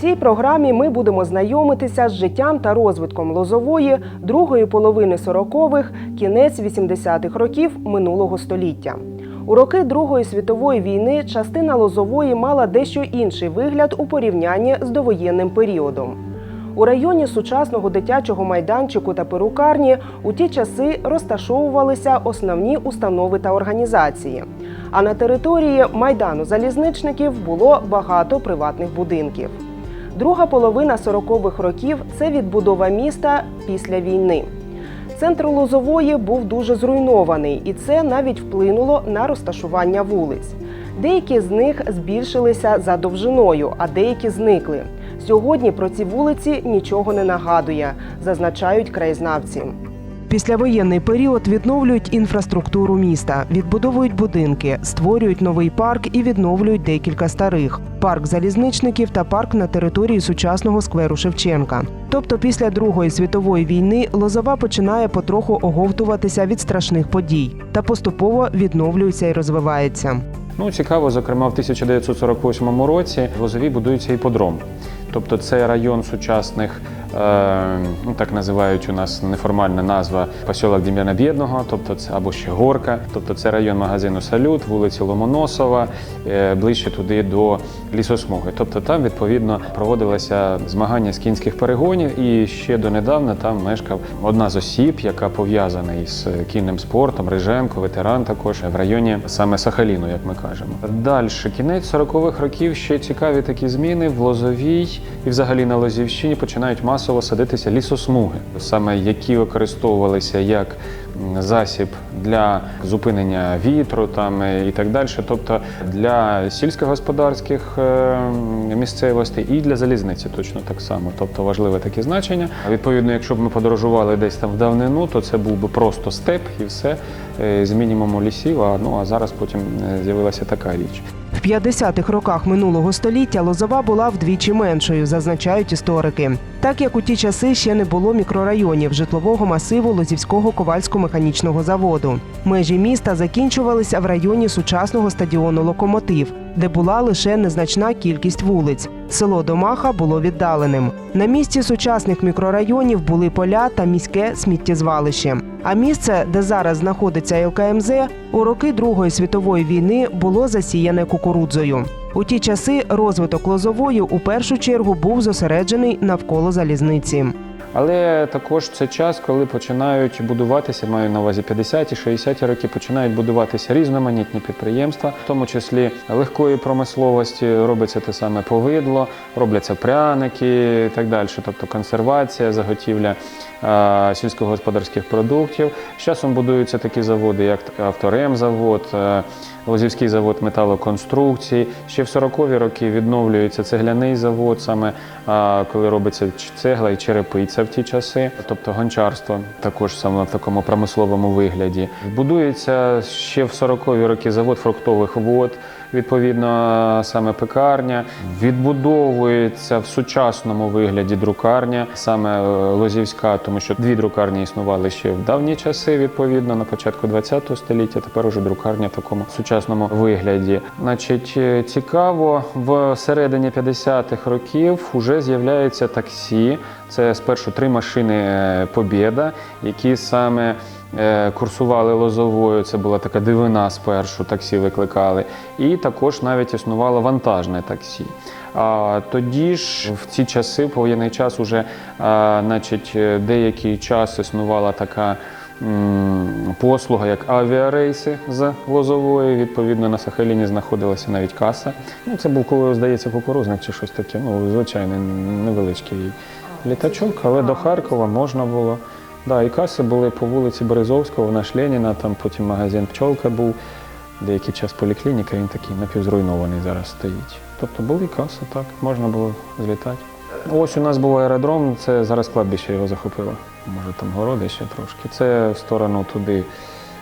цій програмі ми будемо знайомитися з життям та розвитком Лозової другої половини 40-х, кінець 80-х років минулого століття. У роки Другої світової війни частина Лозової мала дещо інший вигляд у порівнянні з довоєнним періодом. У районі сучасного дитячого майданчику та перукарні у ті часи розташовувалися основні установи та організації. А на території майдану залізничників було багато приватних будинків. Друга половина 40-х років це відбудова міста після війни. Центр Лозової був дуже зруйнований, і це навіть вплинуло на розташування вулиць. Деякі з них збільшилися за довжиною, а деякі зникли. Сьогодні про ці вулиці нічого не нагадує, зазначають краєзнавці. Післявоєнний період відновлюють інфраструктуру міста, відбудовують будинки, створюють новий парк і відновлюють декілька старих парк залізничників та парк на території сучасного скверу Шевченка. Тобто, після Другої світової війни Лозова починає потроху оговтуватися від страшних подій та поступово відновлюється і розвивається. Ну, цікаво, зокрема, в 1948 році в Лозові будується іподром. Тобто це район сучасних, ну так називають у нас неформальна назва посілок Дем'яна Бєдного, тобто це або ще Горка, тобто це район магазину Салют, вулиці Ломоносова, е, ближче туди до лісосмуги. Тобто там відповідно проводилося змагання з кінських перегонів, і ще донедавна там мешкав одна з осіб, яка пов'язана із кінним спортом, Риженко, ветеран також в районі саме Сахаліну, як ми кажемо. Далі кінець 40-х років ще цікаві такі зміни в Лозовій і взагалі на Лозівщині починають масово садитися лісосмуги, саме які використовувалися як засіб для зупинення вітру там е, і так далі, тобто для сільськогосподарських е, місцевостей і для залізниці точно так само. Тобто важливе таке значення. Відповідно, якщо б ми подорожували десь там в давнину, то це був би просто степ і все е, з мінімуму лісів. А ну а зараз потім з'явилася така річ. В 50-х роках минулого століття Лозова була вдвічі меншою, зазначають історики. Так як у ті часи ще не було мікрорайонів житлового масиву Лозівського ковальсько-механічного заводу. Межі міста закінчувалися в районі сучасного стадіону Локомотив, де була лише незначна кількість вулиць. Село Домаха було віддаленим. На місці сучасних мікрорайонів були поля та міське сміттєзвалище. А місце, де зараз знаходиться ЛКМЗ, у роки Другої світової війни було засіяне кукурудзою. У ті часи розвиток Лозової у першу чергу був зосереджений навколо залізниці. Але також це час, коли починають будуватися, маю на увазі 50-ті, 60-ті роки, починають будуватися різноманітні підприємства, в тому числі легкої промисловості, робиться те саме повидло, робляться пряники і так далі. Тобто консервація, заготівля сільськогосподарських продуктів. З часом будуються такі заводи, як Авторемзавод, е, Лозівський завод металоконструкцій. Ще в 40-ві роки відновлюється цегляний завод, саме коли робиться цегла і черепиця в ті часи, тобто гончарство, також саме в такому промисловому вигляді. Будується ще в 40-ві роки завод фруктових вод. Відповідно, саме пекарня відбудовується в сучасному вигляді друкарня, саме е, Лозівська, тому що дві друкарні існували ще в давні часи, відповідно, на початку ХХ століття. Тепер уже друкарня в такому сучасному вигляді. Значить, е, цікаво, в середині 50-х років вже з'являється таксі. Це спершу три машини е, Побєда, які саме е, курсували лозовою. Це була така дивина спершу, таксі викликали. І також навіть існувало вантажне таксі. А тоді ж в ці часи, в повоєнний час, уже значить, е, деякий час існувала така. Послуга як авіарейси з Лозової. Відповідно, на Сахаліні знаходилася навіть каса. Ну, це був, коли, здається, кукурузник чи щось таке. Ну, звичайний невеличкий літачок, але до Харкова можна було. Да, і каси були по вулиці Березовського, наш Леніна, там потім магазин Пчолка був, деякий час поліклініка, він такий напівзруйнований зараз стоїть. Тобто були каси, так, можна було злітати. Ось у нас був аеродром, це зараз кладбище його захопило. Може там городи ще трошки. Це в сторону туди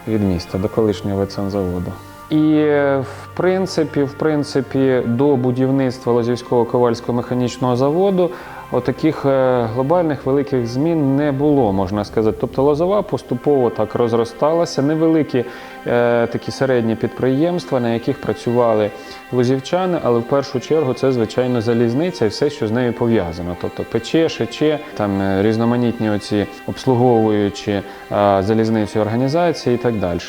від міста, до колишнього ветсанзаводу. І в принципі, в принципі, до будівництва Лозівського ковальського механічного заводу отаких е, глобальних великих змін не було, можна сказати. Тобто лозова поступово так розросталася, невеликі е, такі середні підприємства, на яких працювали лозівчани, але в першу чергу це звичайно залізниця і все, що з нею пов'язано. Тобто пече, шече, там е, різноманітні оці обслуговуючі залізницю організації і так далі.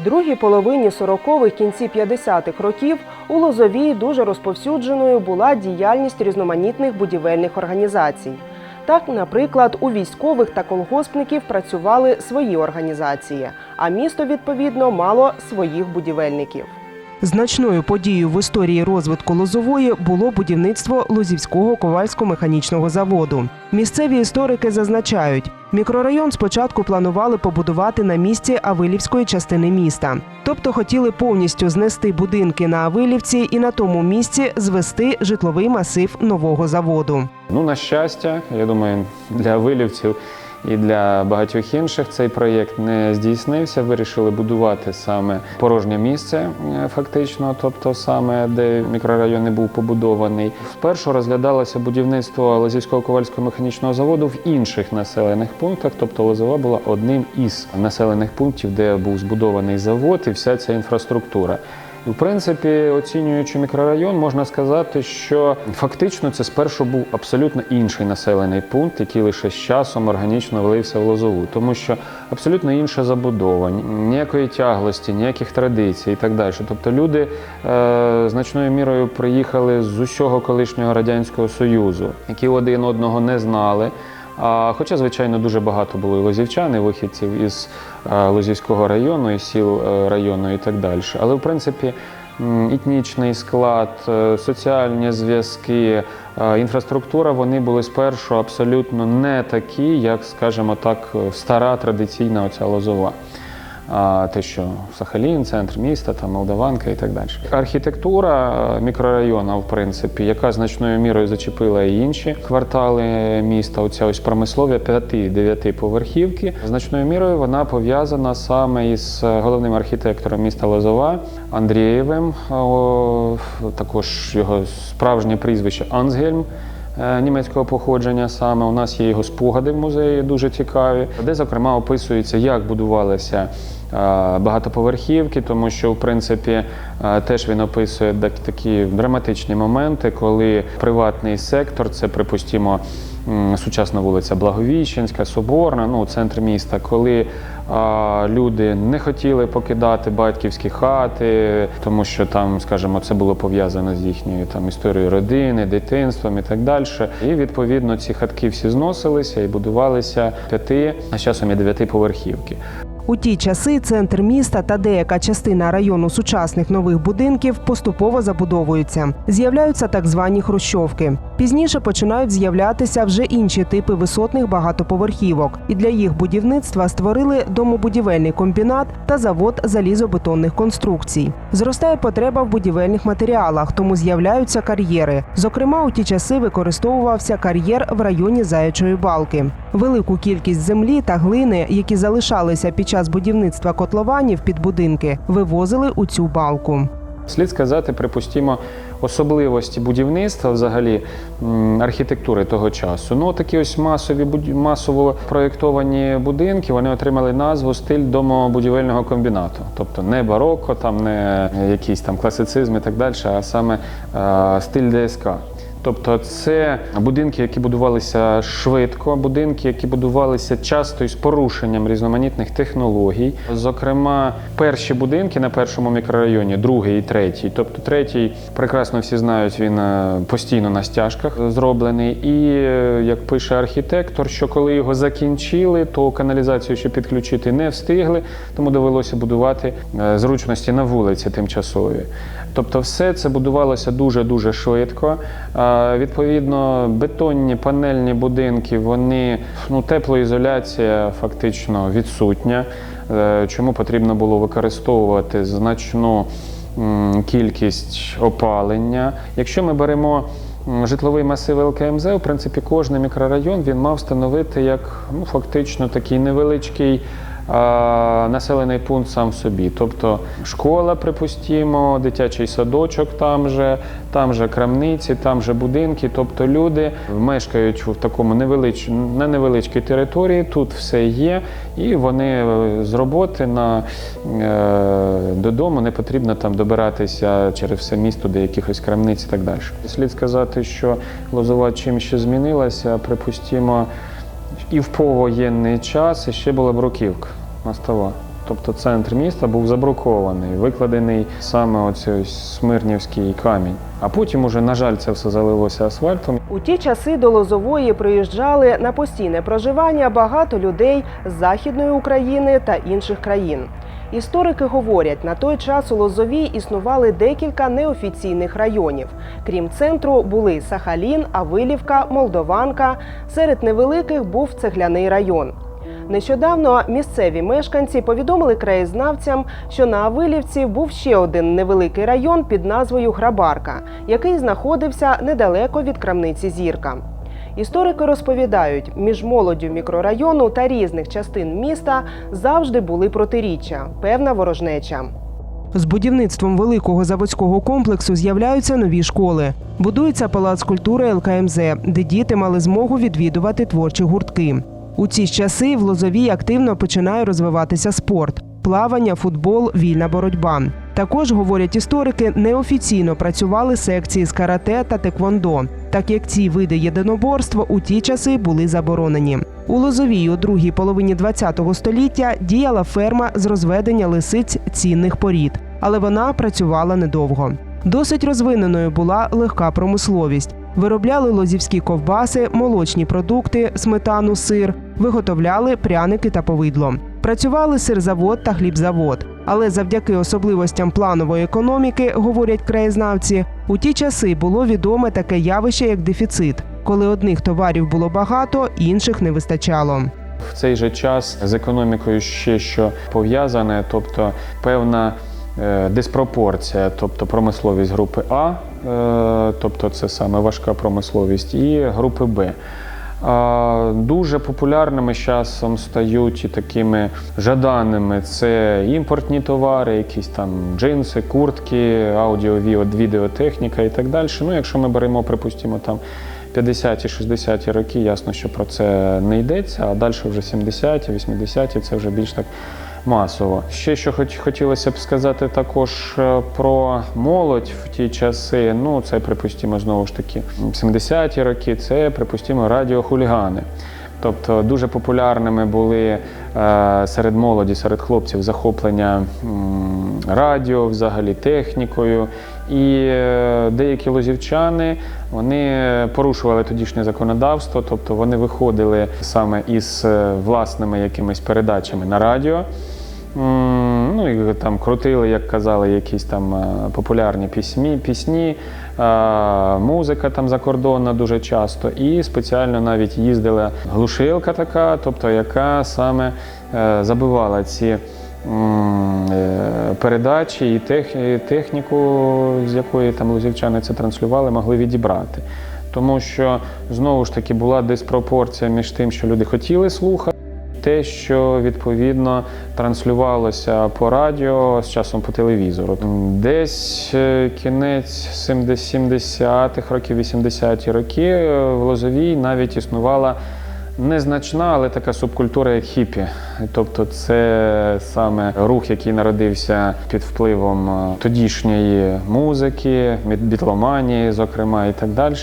В другій половині 40-х, кінці 50-х років у Лозовій дуже розповсюдженою була діяльність різноманітних будівельних організацій. Так, наприклад, у військових та колгоспників працювали свої організації, а місто відповідно мало своїх будівельників. Значною подією в історії розвитку Лозової було будівництво Лозівського ковальсько-механічного заводу. Місцеві історики зазначають, мікрорайон спочатку планували побудувати на місці Авилівської частини міста, тобто хотіли повністю знести будинки на Авилівці і на тому місці звести житловий масив нового заводу. Ну, на щастя, я думаю, для вилівців і для багатьох інших цей проєкт не здійснився. Вирішили будувати саме порожнє місце, е, фактично, тобто саме де мікрорайон не був побудований. Спершу розглядалося будівництво Лозівського ковальського механічного заводу в інших населених пунктах. Тобто Лозова була одним із населених пунктів, де був збудований завод і вся ця інфраструктура. В принципі, оцінюючи мікрорайон, можна сказати, що фактично це спершу був абсолютно інший населений пункт, який лише з часом органічно влився в лозову, тому що абсолютно інша забудова, ніякої тяглості, ніяких традицій і так далі. Тобто люди е, значною мірою приїхали з усього колишнього радянського союзу, які один одного не знали. Хоча, звичайно, дуже багато було і лозівчан, і вихідців із е, Лозівського району, і сіл е, району і так далі. Але в принципі етнічний склад, е, соціальні зв'язки, інфраструктура вони були спершу абсолютно не такі, як, скажімо так, стара традиційна оця лозова. Те, що Сахалін, центр міста, там Молдаванка і так далі. Архітектура е, мікрорайону, в принципі, яка значною мірою зачепила і інші квартали міста. Оця ось промислові 5-9 поверхівки. Значною мірою вона пов'язана саме із е, головним архітектором міста Лозова Андрієвим. Також його справжнє прізвище Ансгельм е, німецького походження саме. У нас є його спогади в музеї дуже цікаві, де, зокрема, описується, як будувалися е, багатоповерхівки, тому що, в принципі, е, теж він описує так- такі драматичні моменти, коли приватний сектор, це припустімо. Сучасна вулиця Благовіщенська, Соборна, ну, центр міста, коли а, люди не хотіли покидати батьківські хати, тому що там, скажімо, це було пов'язано з їхньою там історією родини, дитинством і так далі. І відповідно ці хатки всі зносилися і будувалися п'яти, а часом і дев'яти поверхівки. У ті часи центр міста та деяка частина району сучасних нових будинків поступово забудовуються. З'являються так звані хрущовки. Пізніше починають з'являтися вже інші типи висотних багатоповерхівок, і для їх будівництва створили домобудівельний комбінат та завод залізобетонних конструкцій. Зростає потреба в будівельних матеріалах, тому з'являються кар'єри. Зокрема, у ті часи використовувався кар'єр в районі Заячої балки. Велику кількість землі та глини, які залишалися під час будівництва котлованів під будинки, вивозили у цю балку. Слід сказати, припустімо, особливості будівництва, взагалі архітектури того часу. Ну, такі ось масові масово проєктовані будинки, вони отримали назву стиль домобудівельного комбінату. Тобто не бароко, там не якийсь там класицизм і так далі, а саме е, стиль ДСК. Тобто це будинки, які будувалися швидко, будинки, які будувалися часто із порушенням різноманітних технологій. Зокрема, перші будинки на першому мікрорайоні, другий і третій. Тобто третій, прекрасно всі знають, він е, постійно на стяжках зроблений. І е, як пише архітектор, що коли його закінчили, то каналізацію ще підключити не встигли, тому довелося будувати е, зручності на вулиці тимчасові. Тобто, все це будувалося дуже дуже швидко. Відповідно, бетонні панельні будинки, вони ну, теплоізоляція фактично відсутня. Е, Чому потрібно було використовувати значну кількість опалення? Якщо ми беремо житловий масив ЛКМЗ, в принципі, кожен мікрорайон він мав становити як ну, фактично такий невеличкий населений пункт сам собі. Тобто школа, припустімо, дитячий садочок там же, там же крамниці, там же будинки. Тобто люди мешкають в такому невелич... на невеличкій території, тут все є, і вони е, з роботи на, е, додому не потрібно там добиратися через все місто до якихось крамниць і так далі. Слід сказати, що Лозова чим ще змінилася, припустімо, і в повоєнний час ще була бруківка мостова. Тобто центр міста був забрукований, викладений саме оцей смирнівський камінь. А потім уже, на жаль, це все залилося асфальтом. У ті часи до Лозової приїжджали на постійне проживання багато людей з Західної України та інших країн. Історики говорять, на той час у Лозовій існували декілька неофіційних районів. Крім центру, були Сахалін, Авилівка, Молдованка. Серед невеликих був цегляний район. Нещодавно місцеві мешканці повідомили краєзнавцям, що на Авилівці був ще один невеликий район під назвою Грабарка, який знаходився недалеко від крамниці Зірка. Історики розповідають, між молоддю мікрорайону та різних частин міста завжди були протиріччя, певна ворожнеча. З будівництвом великого заводського комплексу з'являються нові школи. Будується палац культури ЛКМЗ, де діти мали змогу відвідувати творчі гуртки. У ці ж часи в Лозовій активно починає розвиватися спорт: плавання, футбол, вільна боротьба. Також, говорять історики, неофіційно працювали секції з карате та теквондо, так як ці види єдиноборства у ті часи були заборонені. У Лозовій у другій половині ХХ століття діяла ферма з розведення лисиць цінних порід, але вона працювала недовго. Досить розвиненою була легка промисловість. Виробляли лозівські ковбаси, молочні продукти, сметану, сир, виготовляли пряники та повидло. Працювали сирзавод та хлібзавод. Але завдяки особливостям планової економіки, говорять краєзнавці, у ті часи було відоме таке явище, як дефіцит, коли одних товарів було багато, інших не вистачало. В цей же час з економікою ще що пов'язане, тобто певна е, диспропорція, тобто промисловість групи А, е, тобто це саме важка промисловість, і групи Б. Дуже популярними з часом стають і такими жаданими це імпортні товари, якісь там джинси, куртки, аудіо, відеотехніка і так далі. Ну, якщо ми беремо, припустимо, там 50-ті, 60-ті роки, ясно, що про це не йдеться, а далі вже 70-ті, 80-ті це вже більш так масово. Ще що хоч хотілося б сказати також е, про молодь в ті часи. Ну, це припустимо знову ж таки 70-ті роки, це припустимо радіохулігани. Тобто дуже популярними були е, серед молоді, серед хлопців захоплення радіо, взагалі технікою. І е, деякі лозівчани вони порушували тодішнє законодавство, тобто вони виходили саме із власними якимись передачами на радіо. Ну і там крутили, як казали, якісь там е, популярні пісні, пісні, музика там закордонна дуже часто. І спеціально навіть їздила глушилка така, тобто яка саме е, забивала ці е, передачі і техніку, з якої там лузівчани це транслювали, могли відібрати. Тому що знову ж таки була диспропорція між тим, що люди хотіли слухати те, що відповідно транслювалося по радіо з часом по телевізору. Десь е, кінець 70-х років, 80-ті роки е, в Лозовій навіть існувала незначна, але така субкультура, як хіпі. Тобто, це саме рух, який народився під впливом е, тодішньої музики, бітломанії, зокрема, і так далі.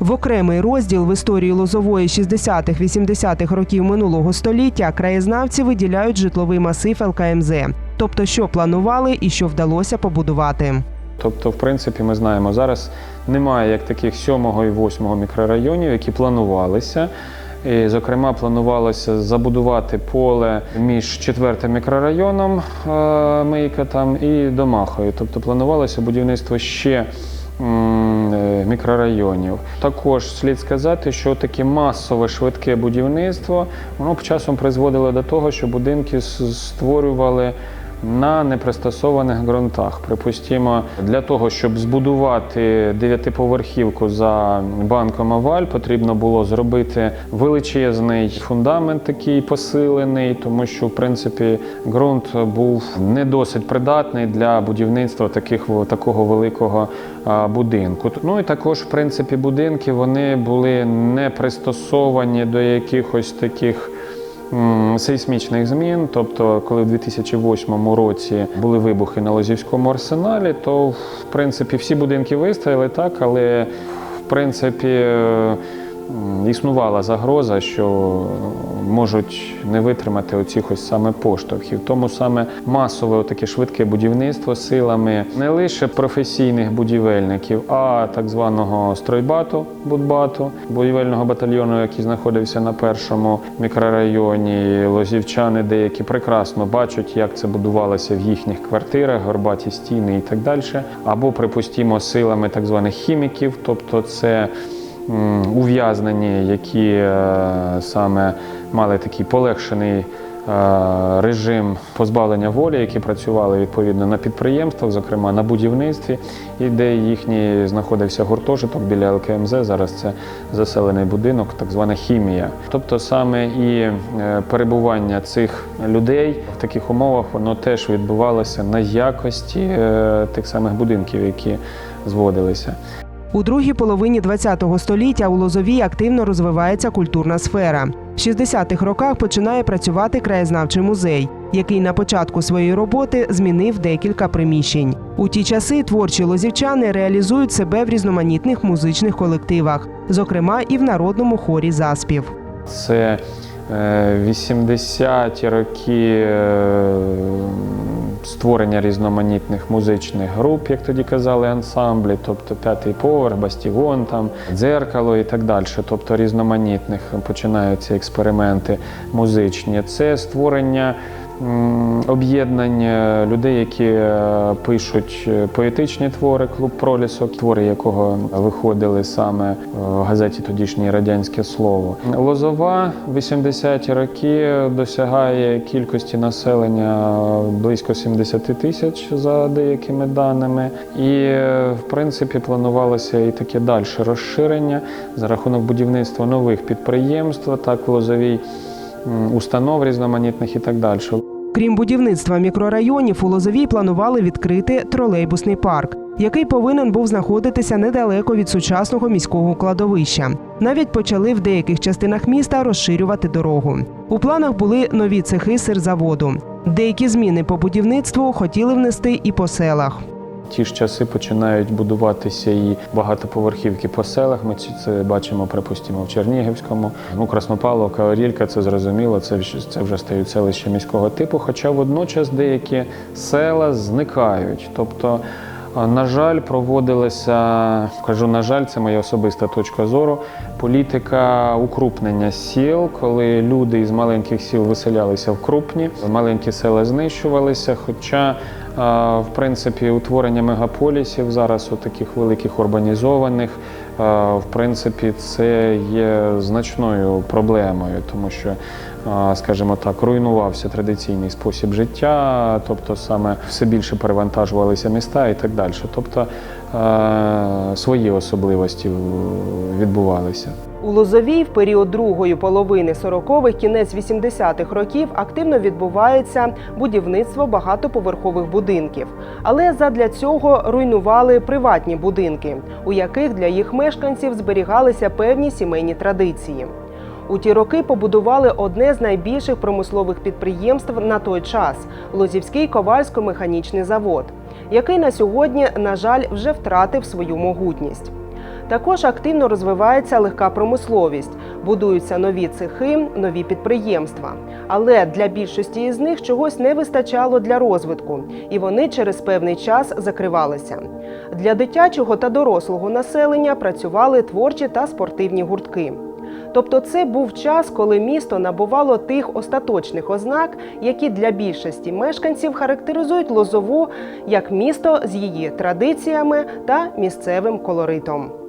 В окремий розділ в історії Лозової 60-х-80-х років минулого століття краєзнавці виділяють житловий масив ЛКМЗ, тобто що планували і що вдалося побудувати. Тобто, в принципі, ми знаємо, зараз немає як таких сьомого і восьмого мікрорайонів, які планувалися. І, зокрема, планувалося забудувати поле між четвертим мікрорайоном е, Мийка там і Домахою. Тобто планувалося будівництво ще е, мікрорайонів. Також слід сказати, що таке масове швидке будівництво воно часом призводило до того, що будинки створювали на непристосованих ґрунтах. Припустимо, для того, щоб збудувати дев'ятиповерхівку за банком Аваль, потрібно було зробити величезний фундамент, такий посилений, тому що в принципі ґрунт був не досить придатний для будівництва таких такого великого будинку. Ну і також, в принципі, будинки вони були не пристосовані до якихось таких. Сейсмічних змін, тобто, коли в 2008 році були вибухи на Лозівському арсеналі, то в принципі всі будинки вистояли так, але в принципі е, існувала загроза, що можуть не витримати оцих ось саме поштовхів. Тому саме масове таке швидке будівництво силами не лише професійних будівельників, а так званого стройбату, будбату, будівельного батальйону, який знаходився на першому мікрорайоні. Лозівчани деякі прекрасно бачать, як це будувалося в їхніх квартирах, горбаті стіни і так далі. Або, припустимо, силами так званих хіміків, тобто це ув'язнені, які е, саме мали такий полегшений е, режим позбавлення волі, які працювали відповідно на підприємствах, зокрема на будівництві, і де їхній знаходився гуртожиток біля ЛКМЗ. Зараз це заселений будинок, так звана хімія. Тобто саме і е, перебування цих людей в таких умовах воно теж відбувалося на якості тих самих будинків, які зводилися. У другій половині ХХ століття у Лозовій активно розвивається культурна сфера. В 60-х роках починає працювати краєзнавчий музей, який на початку своєї роботи змінив декілька приміщень. У ті часи творчі лозівчани реалізують себе в різноманітних музичних колективах, зокрема і в народному хорі заспів. Це е, 80-ті роки е, створення різноманітних музичних груп, як тоді казали, ансамблі, тобто п'ятий поверх, бастігон, там, дзеркало і так далі. Тобто різноманітних починаються експерименти музичні. Це створення м, об'єднання людей, які е, пишуть е, поетичні твори, клуб пролісок, твори якого виходили саме в газеті тодішнє радянське слово. Лозова в 80-ті роки досягає кількості населення близько 70 тисяч за деякими даними. І е, в принципі планувалося і таке далі розширення за рахунок будівництва нових підприємств, так в Лозовій установ різноманітних і так далі. Крім будівництва мікрорайонів, у Лозовій планували відкрити тролейбусний парк, який повинен був знаходитися недалеко від сучасного міського кладовища. Навіть почали в деяких частинах міста розширювати дорогу. У планах були нові цехи сирзаводу. Деякі зміни по будівництву хотіли внести і по селах. Ті ж часи починають будуватися і багатоповерхівки по селах. Ми це бачимо, припустимо, в Чернігівському. Ну, Краснопавловка, Орілька, це зрозуміло, це, це вже стають селища міського типу. Хоча водночас деякі села зникають. Тобто, на жаль, проводилася, кажу, на жаль, це моя особиста точка зору. Політика укрупнення сіл, коли люди із маленьких сіл виселялися в крупні, маленькі села знищувалися. Хоча, в принципі, утворення мегаполісів зараз у таких великих урбанізованих, в принципі, це є значною проблемою, тому що, скажімо так, руйнувався традиційний спосіб життя, тобто саме все більше перевантажувалися міста і так далі. Тобто свої особливості відбувалися. У Лозовій в період другої половини 40-х, кінець 80-х років активно відбувається будівництво багатоповерхових будинків. Але задля цього руйнували приватні будинки, у яких для їх мешканців зберігалися певні сімейні традиції. У ті роки побудували одне з найбільших промислових підприємств на той час Лозівський ковальсько-механічний завод, який на сьогодні, на жаль, вже втратив свою могутність. Також активно розвивається легка промисловість, будуються нові цехи, нові підприємства. Але для більшості із них чогось не вистачало для розвитку, і вони через певний час закривалися. Для дитячого та дорослого населення працювали творчі та спортивні гуртки. Тобто це був час, коли місто набувало тих остаточних ознак, які для більшості мешканців характеризують Лозову як місто з її традиціями та місцевим колоритом.